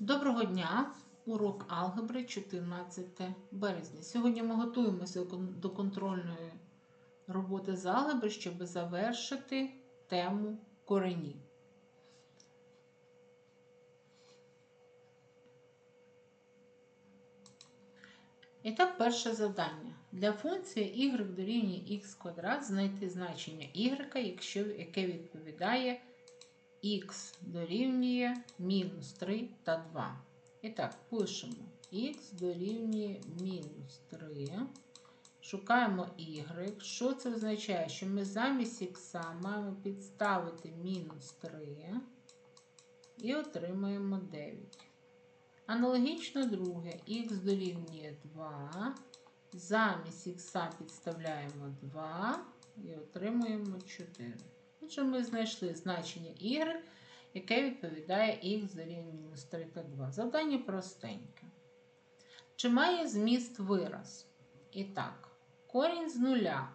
Доброго дня! Урок алгебри 14 березня. Сьогодні ми готуємося до контрольної роботи з алгебри, щоб завершити тему корені. І так, перше завдання. Для функції y дорівнює x квадрат знайти значення y, яке відповідає х дорівнює мінус 3 та 2. І так, пишемо х дорівнює мінус 3. Шукаємо y. Що це означає? Що ми замість х маємо підставити мінус 3 і отримаємо 9. Аналогічно друге, х дорівнює 2. Замість х підставляємо 2 і отримуємо 4. Отже, ми знайшли значення y, яке відповідає х дорівнює мінус 3 та 2. Завдання простеньке. Чи має зміст вираз? І так, корінь з нуля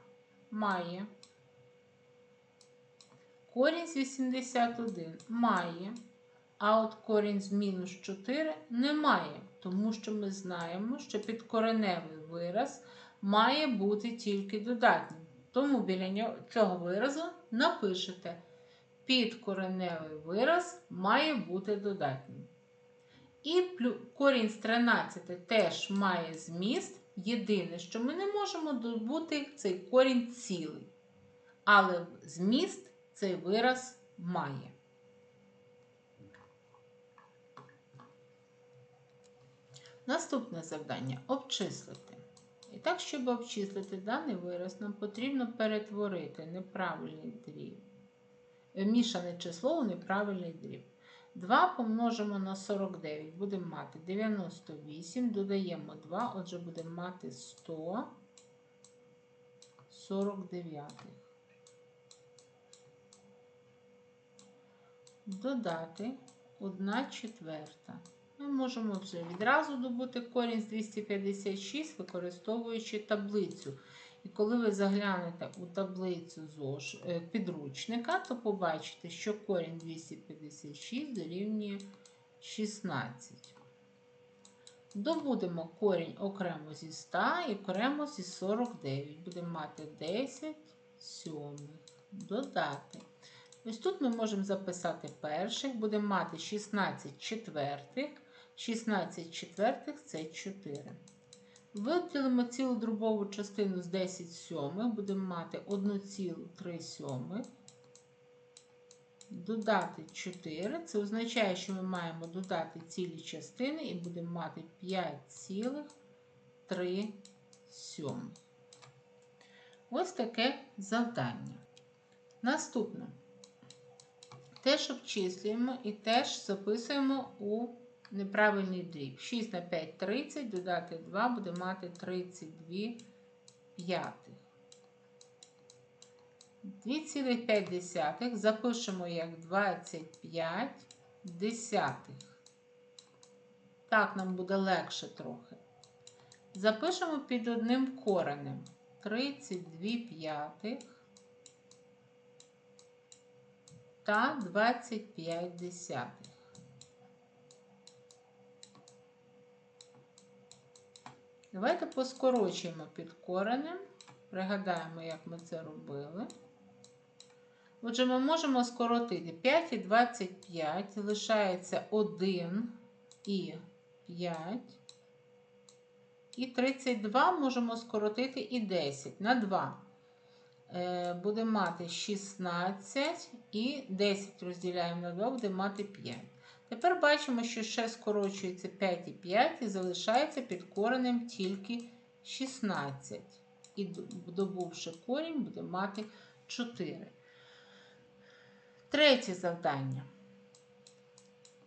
має. Корінь з 81 має. А от корінь з мінус 4 немає, тому що ми знаємо, що підкореневий вираз має бути тільки додатнім. Тому біля цього виразу напишете підкореневий вираз має бути додатнім. І корінь з 13 теж має зміст. Єдине, що ми не можемо добути цей корінь цілий. Але зміст цей вираз має. Наступне завдання обчислити. І так, щоб обчислити даний вираз, нам потрібно перетворити неправильний дріб, е, мішане число у неправильний дріб. 2 помножимо на 49, будемо мати 98, додаємо 2, отже, будемо мати 149. Додати 1 четверта. Ми можемо вже відразу добути корінь з 256, використовуючи таблицю. І коли ви заглянете у таблицю е, підручника, то побачите, що корінь 256 дорівнює 16. Добудемо корінь окремо зі 100 і окремо зі 49. Будемо мати 10 сьомих. Додати. Ось тут ми можемо записати перших, будемо мати 16 четвертих. 16 четвертих це 4. Виділимо цілу дробову частину з 10 сьомих, будемо мати 1,3 сьомих. Додати 4. Це означає, що ми маємо додати цілі частини і будемо мати 5,3 сьомих. Ось таке завдання. Наступне. Теж обчислюємо і теж записуємо у неправильний дріб. 6 на 5 30, додати 2 буде мати 32 п'ятих. 2,5 запишемо як 25 десятих. Так нам буде легше трохи. Запишемо під одним коренем 32 п'ятих та 25 десятих. Давайте поскорочуємо під коренем. Пригадаємо, як ми це робили. Отже, ми можемо скоротити 5 і 25, лишається 1 і 5. І 32 можемо скоротити і 10 на 2. Е, Будемо мати 16 і 10 розділяємо на 2, будемо мати 5. Тепер бачимо, що ще скорочується 5 і 5 і залишається під коренем тільки 16. І добувши корінь, буде мати 4. Третє завдання.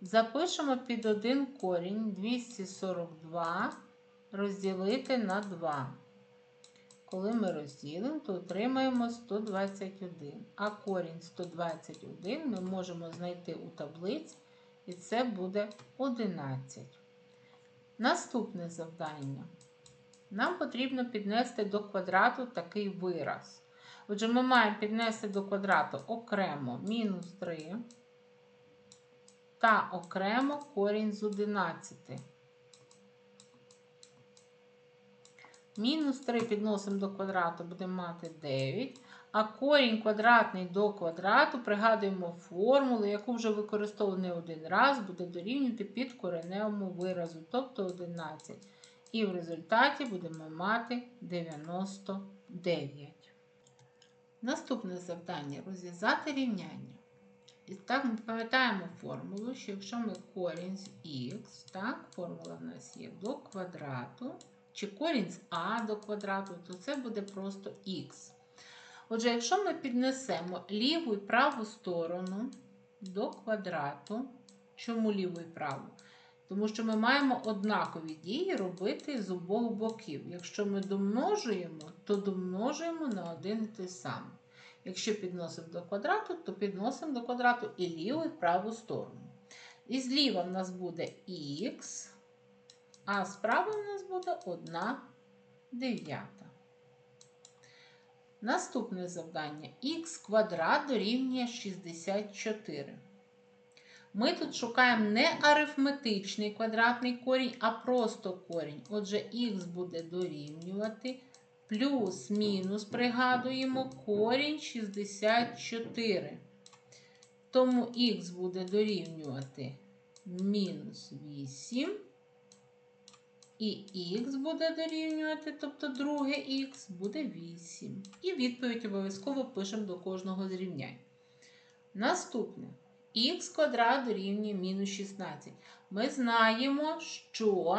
Запишемо під один корінь 242 розділити на 2. Коли ми розділимо, то отримаємо 121. А корінь 121 ми можемо знайти у таблиці. І це буде 11. Наступне завдання. Нам потрібно піднести до квадрату такий вираз. Отже, ми маємо піднести до квадрату окремо мінус 3 та окремо корінь з 11. Мінус 3 підносимо до квадрату, будемо мати 9. А корінь квадратний до квадрату, пригадуємо формулу, яку вже використовували не один раз, буде дорівнювати підкореневому виразу, тобто 11. І в результаті будемо мати 99. Наступне завдання розв'язати рівняння. І так ми пам'ятаємо формулу, що якщо ми корінь з х, так, формула в нас є до квадрату, чи корінь з а до квадрату, то це буде просто х. Отже, якщо ми піднесемо ліву і праву сторону до квадрату, чому ліву і праву? Тому що ми маємо однакові дії робити з обох боків. Якщо ми домножуємо, то домножуємо на один і той самий. Якщо підносимо до квадрату, то підносимо до квадрату і ліву і праву сторону. І зліва в нас буде х, а справа в нас буде 1 дев'ята. Наступне завдання х квадрат дорівнює 64. Ми тут шукаємо не арифметичний квадратний корінь, а просто корінь. Отже, х буде дорівнювати плюс-мінус, пригадуємо, корінь 64. Тому х буде дорівнювати мінус 8. І х буде дорівнювати, тобто друге х буде 8. І відповідь обов'язково пишемо до кожного зрівнянь. Наступне х квадрат дорівнює мінус 16. Ми знаємо, що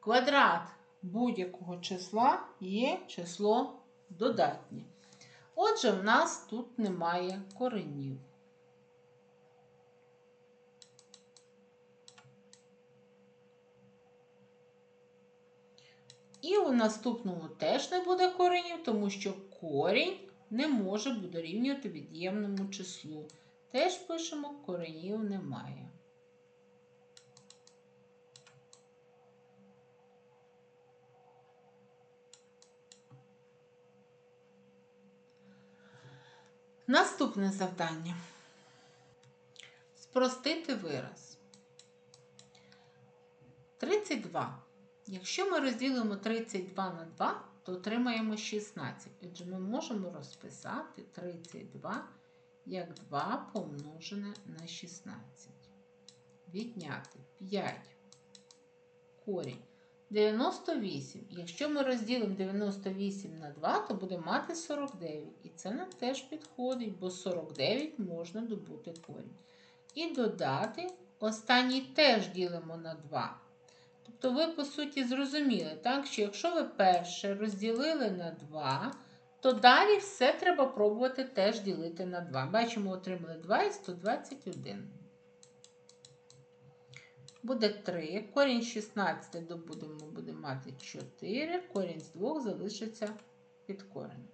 квадрат будь-якого числа є число додатнє. Отже, в нас тут немає коренів. І у наступному теж не буде коренів, тому що корінь не може дорівнювати від'ємному числу. Теж пишемо, коренів немає. Наступне завдання. Спростити вираз. 32. Якщо ми розділимо 32 на 2, то отримаємо 16. Отже, ми можемо розписати 32 як 2 помножене на 16. Відняти 5 корінь. 98. Якщо ми розділимо 98 на 2, то буде мати 49. І це нам теж підходить, бо 49 можна добути корінь. І додати останній теж ділимо на 2. Тобто ви, по суті, зрозуміли, так, що якщо ви перше розділили на 2, то далі все треба пробувати теж ділити на 2. Бачимо, отримали 2 і 121. Буде 3. Корінь 16 добудемо, будемо мати 4. Корінь з 2 залишиться під коренем.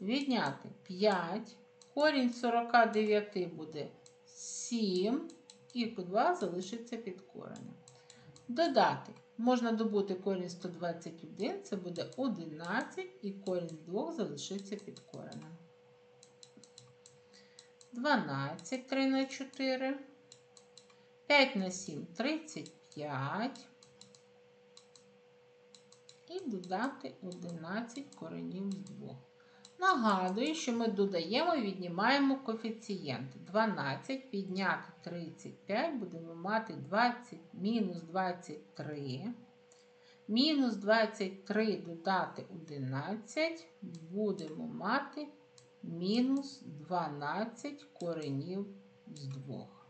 Відняти 5. Корінь 49 буде 7. І 2 залишиться під коренем. Додати. Можна добути корінь 121, це буде 11, і корінь з 2 залишиться під коренем. 12, 3 на 4. 5 на 7 35. І додати 11 коренів з 2. Нагадую, що ми додаємо і віднімаємо коефіцієнт. 12 підняти 35, будемо мати 20 мінус 23. Мінус 23 додати 11, будемо мати мінус 12 коренів з 2.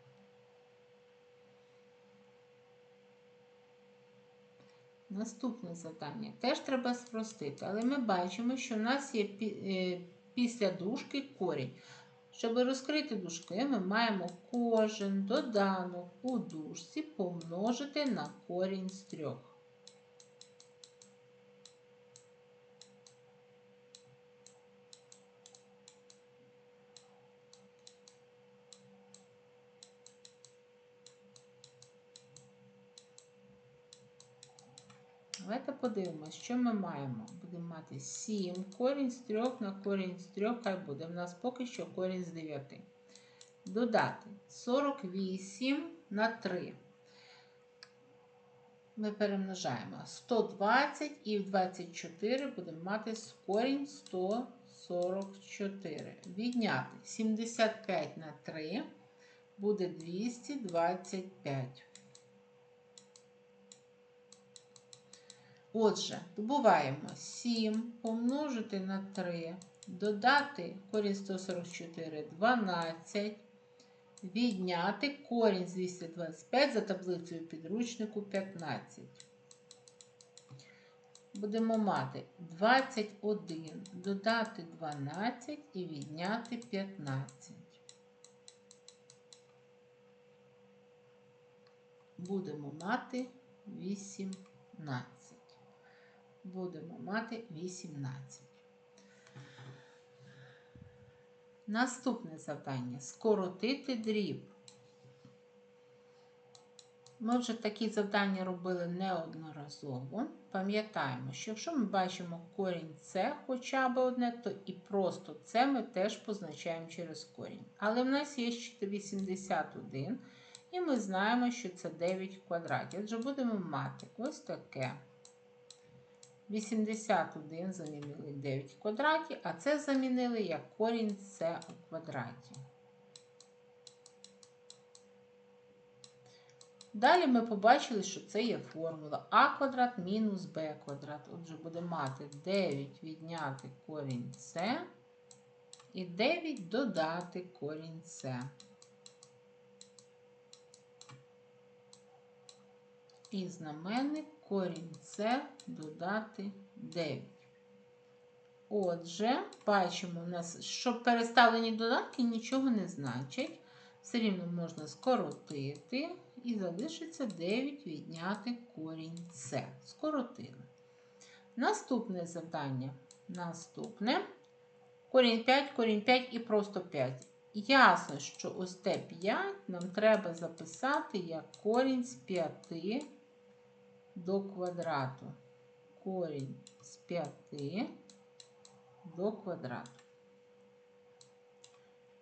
Наступне завдання теж треба спростити, але ми бачимо, що в нас є е, після дужки корінь. Щоб розкрити дужки, ми маємо кожен доданок у дужці помножити на корінь з трьох. Давайте подивимось, що ми маємо. Будемо мати 7 корінь з 3 на корінь з 3, хай буде. У нас поки що корінь з 9. додати 48 на 3. Ми перемножаємо 120 і в 24 будемо мати корінь 144. Відняти 75 на 3 буде 225. Отже, добуваємо 7 помножити на 3, додати корінь 144 12, відняти корінь з 225 за таблицею підручнику 15. Будемо мати 21, додати 12 і відняти 15. Будемо мати 18 будемо мати 18. Наступне завдання скоротити дріб. Ми вже такі завдання робили неодноразово. Пам'ятаємо, що якщо ми бачимо корінь С хоча б одне, то і просто С ми теж позначаємо через корінь. Але в нас є ще 81, і ми знаємо, що це 9 в квадраті. Отже, будемо мати ось таке. 81 замінили 9 в квадраті, а це замінили як корінь С у квадраті. Далі ми побачили, що це є формула а квадрат мінус b квадрат. Отже, будемо мати 9 відняти корінь С і 9 додати корінь С. І знаменник корінь С додати 9. Отже, бачимо, що переставлені додатки нічого не значать. Все рівно можна скоротити і залишиться 9 відняти корінь С. Скоротили. Наступне завдання. Наступне. Корінь 5, корінь 5 і просто 5. Ясно, що ось те 5 нам треба записати як корінь з 5 до квадрату. Корінь з 5 до квадрату.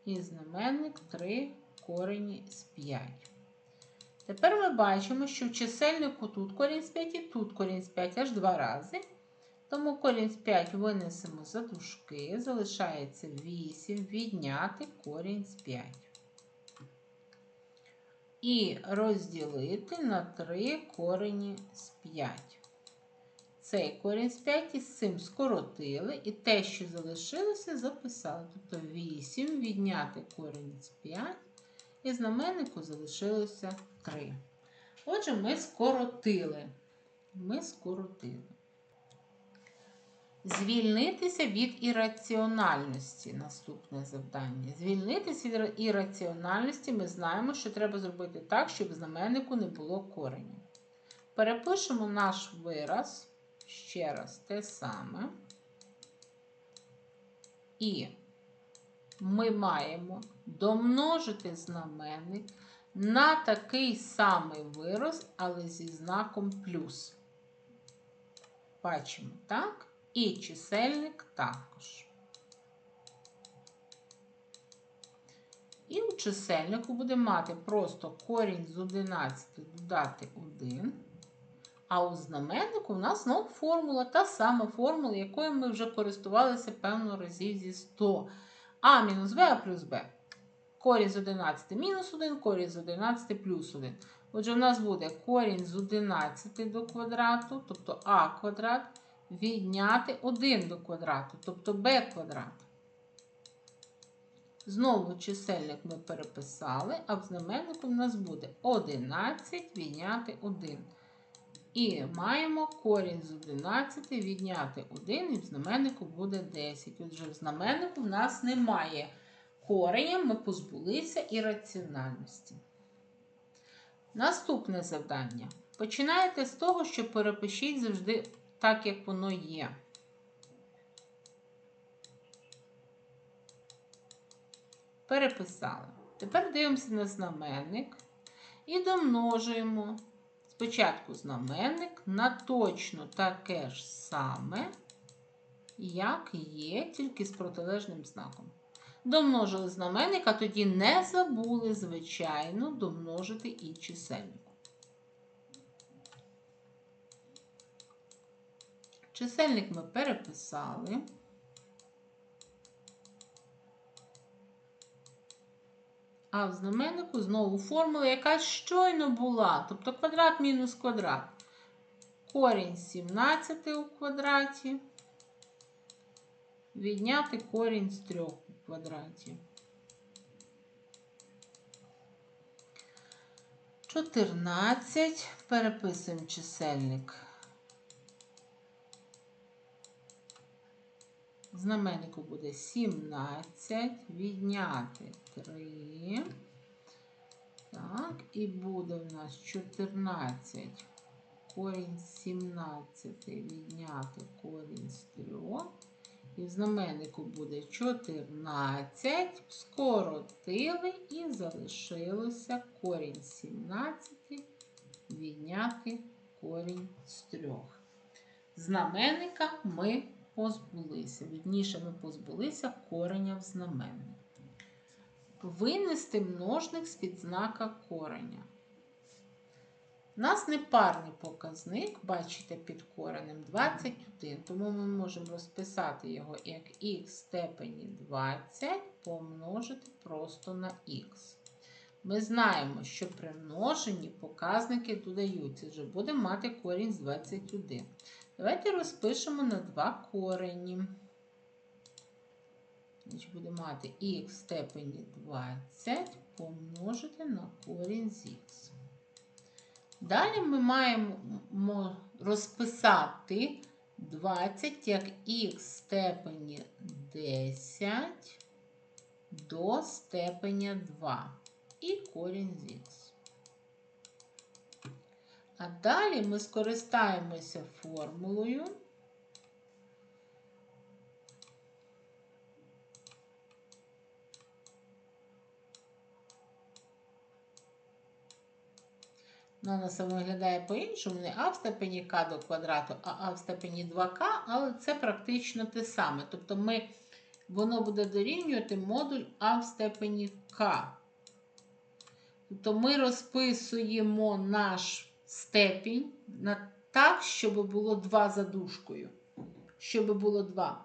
І знаменник 3 корені з 5. Тепер ми бачимо, що в чисельнику тут корінь з 5 і тут корінь з 5 аж два рази. Тому корінь з 5 винесемо за дужки, залишається 8, відняти корінь з 5 і розділити на 3 корені з 5. Цей корінь з 5 із цим скоротили, і те, що залишилося, записали. Тобто 8 відняти корінь з 5, і знаменнику залишилося 3. Отже, ми скоротили. Ми скоротили. Звільнитися від ірраціональності. Наступне завдання. Звільнитися від ірраціональності ми знаємо, що треба зробити так, щоб знаменнику не було коренів. Перепишемо наш вираз, ще раз те саме. І ми маємо домножити знаменник на такий самий вираз, але зі знаком плюс. Бачимо, так? І чисельник також. І у чисельнику будемо мати просто корінь з 11 додати 1. А у знаменнику в нас знову формула, та сама формула, якою ми вже користувалися певно разів зі 100. А мінус Б, а плюс Б. Корінь з 11 мінус 1, корінь з 11 плюс 1. Отже, у нас буде корінь з 11 до квадрату, тобто а квадрат відняти 1 до квадрату, тобто b квадрат. Знову чисельник ми переписали, а в знаменнику в нас буде 11 відняти 1. І маємо корінь з 11 відняти 1, і в знаменнику буде 10. Отже, в знаменнику в нас немає кореня, ми позбулися ірраціональності. Наступне завдання. Починаєте з того, що перепишіть завжди так, як воно є. Переписали. Тепер дивимося на знаменник і домножуємо спочатку знаменник на точно таке ж саме, як є, тільки з протилежним знаком. Домножили знаменник, а тоді не забули, звичайно, домножити і чисельник. Чисельник ми переписали. А в знаменнику знову формула, яка щойно була. Тобто квадрат мінус квадрат. Корінь 17 у квадраті. Відняти корінь з 3 у квадраті. 14. Переписуємо чисельник. Знаменнику буде 17, відняти 3. Так, і буде в нас 14. Корінь 17 відняти корінь з 3. І в знаменнику буде 14. Скоротили і залишилося корінь 17 відняти корінь з 3. Знаменника ми позбулися. Вірніше ми позбулися кореня в знаменник. Винести множник з-під знака кореня. У нас непарний показник, бачите, під коренем 21, тому ми можемо розписати його як х степені 20 помножити просто на х. Ми знаємо, що при множенні показники додаються, вже будемо мати корінь з 21. Давайте розпишемо на два корені. Будемо мати х в степені 20 помножити на корінь з х. Далі ми маємо розписати 20 як х в степені 10 до степеня 2 і корінь з х. А далі ми скористаємося формулою. Ну, Вона саме виглядає по-іншому, не а в степені k до квадрату, а а в степені 2k, але це практично те саме. Тобто ми, воно буде дорівнювати модуль а в степені k. Тобто ми розписуємо наш степінь на так, щоб було 2 за дужкою. Щоб було 2.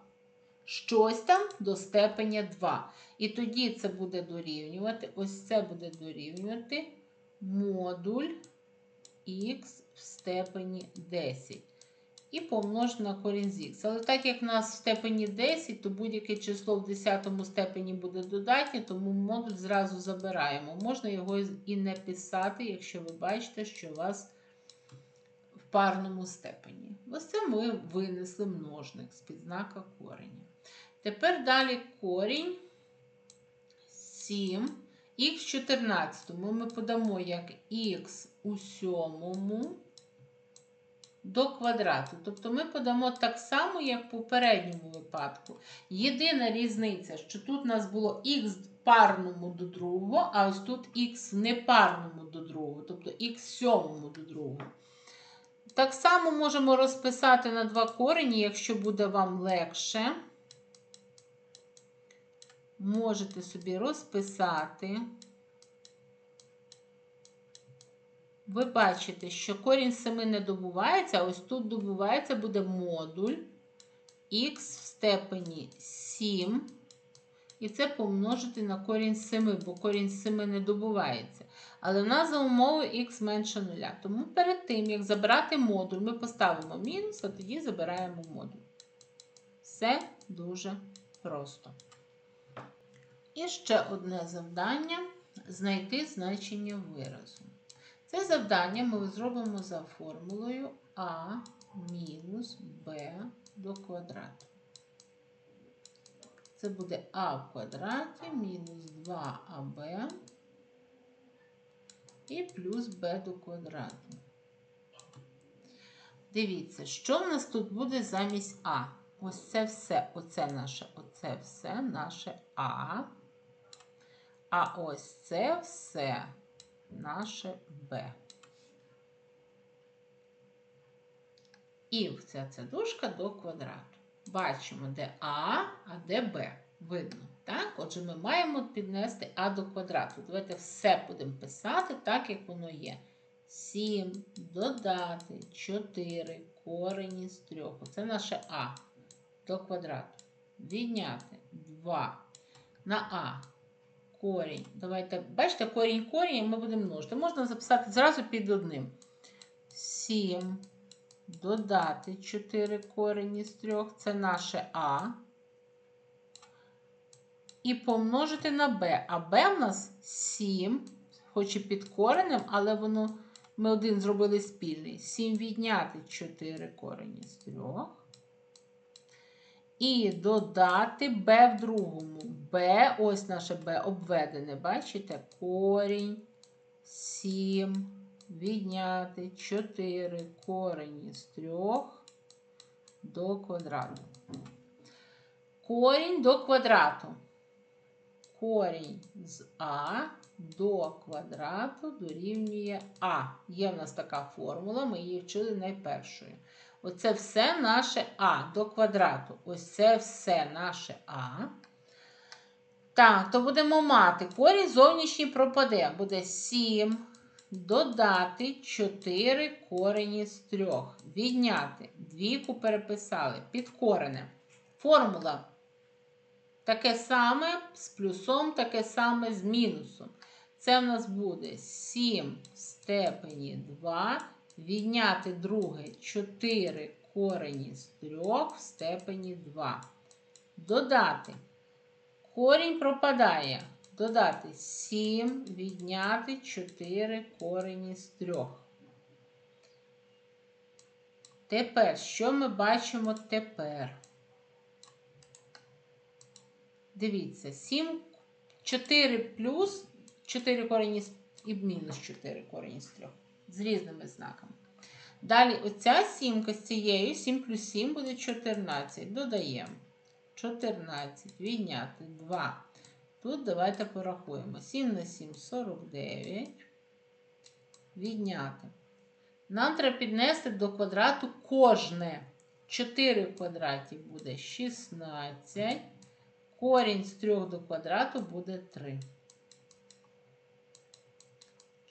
Щось там до степеня 2. І тоді це буде дорівнювати, ось це буде дорівнювати модуль х в степені 10. І помножити на корінь з х. Але так як в нас в степені 10, то будь-яке число в 10 степені буде додатнє, тому модуль зразу забираємо. Можна його і не писати, якщо ви бачите, що у вас в парному степені. Ось це ми винесли множник з підзнака кореня. Тепер далі корінь 7. Х в 14 ми подамо як х у сьомому до квадрату. Тобто ми подамо так само, як в попередньому випадку. Єдина різниця, що тут у нас було х парному до другого, а ось тут х непарному до другого, тобто х сьомому до другого. Так само можемо розписати на два корені, якщо буде вам легше. Можете собі розписати. Ви бачите, що корінь 7 не добувається, а ось тут добувається буде модуль х в степені 7. І це помножити на корінь 7, бо корінь 7 не добувається. Але в нас за умовою х менше 0. Тому перед тим, як забрати модуль, ми поставимо мінус, а тоді забираємо модуль. Все дуже просто. І ще одне завдання знайти значення виразу. Це завдання ми зробимо за формулою А мінус Б до квадрату. Це буде А в квадраті мінус 2АБ і плюс Б до квадрату. Дивіться, що в нас тут буде замість А? Ось це все, оце наше, оце все наше А. А ось це все наше Б. І вся ця дужка до квадрату. Бачимо, де А, а де Б. видно. Так? Отже, ми маємо піднести а до квадрату. Давайте все будемо писати так, як воно є. 7 додати 4 корені із 3. Оце наше а до квадрату. Відняти 2 на а. Корінь. Давайте, бачите, корінь корінь ми будемо множити. Можна записати зразу під одним. 7 додати 4 корені з 3. Це наше а. І помножити на b. А b в нас 7, хоч і під коренем, але воно ми один зробили спільний. 7 відняти 4 корені з 3. І додати b в другому. b, ось наше b обведене, бачите? Корінь 7 відняти 4 корені з 3 до квадрату. Корінь до квадрату. Корінь з А до квадрату дорівнює А. Є в нас така формула, ми її вчили найпершою. Оце все наше А до квадрату. Ось це все наше А. Так, то будемо мати. Корінь зовнішній пропаде. Буде 7 додати 4 корені з 3. Відняти. Двійку переписали. Під коренем. Формула. Таке саме з плюсом, таке саме з мінусом. Це в нас буде 7 в степені 2. Відняти друге 4 корені з 3 в степені 2. Додати. Корінь пропадає. Додати 7, відняти 4 корені з 3. Тепер, що ми бачимо тепер? Дивіться, 7, 4 плюс 4 корені і мінус 4 корені з 3. З різними знаками. Далі оця сімка з цією 7 плюс 7 буде 14. Додаємо 14, відняти 2. Тут давайте порахуємо. 7 на 7 49. Відняти. Нам треба піднести до квадрату кожне. 4 в квадраті буде 16. Корінь з 3 до квадрату буде 3.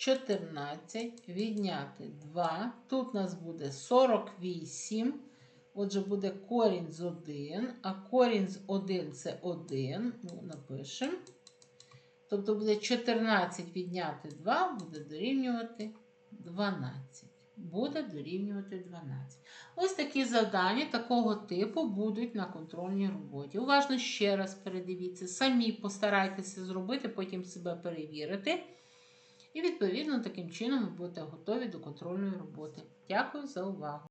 14 відняти 2. Тут у нас буде 48. Отже, буде корінь з 1, а корінь з 1 це 1. Ну, напишемо. Тобто буде 14 відняти 2, буде дорівнювати 12. Буде дорівнювати 12. Ось такі завдання такого типу будуть на контрольній роботі. Уважно ще раз передивіться, самі постарайтеся зробити, потім себе перевірити. І, відповідно, таким чином ви будете готові до контрольної роботи. Дякую за увагу!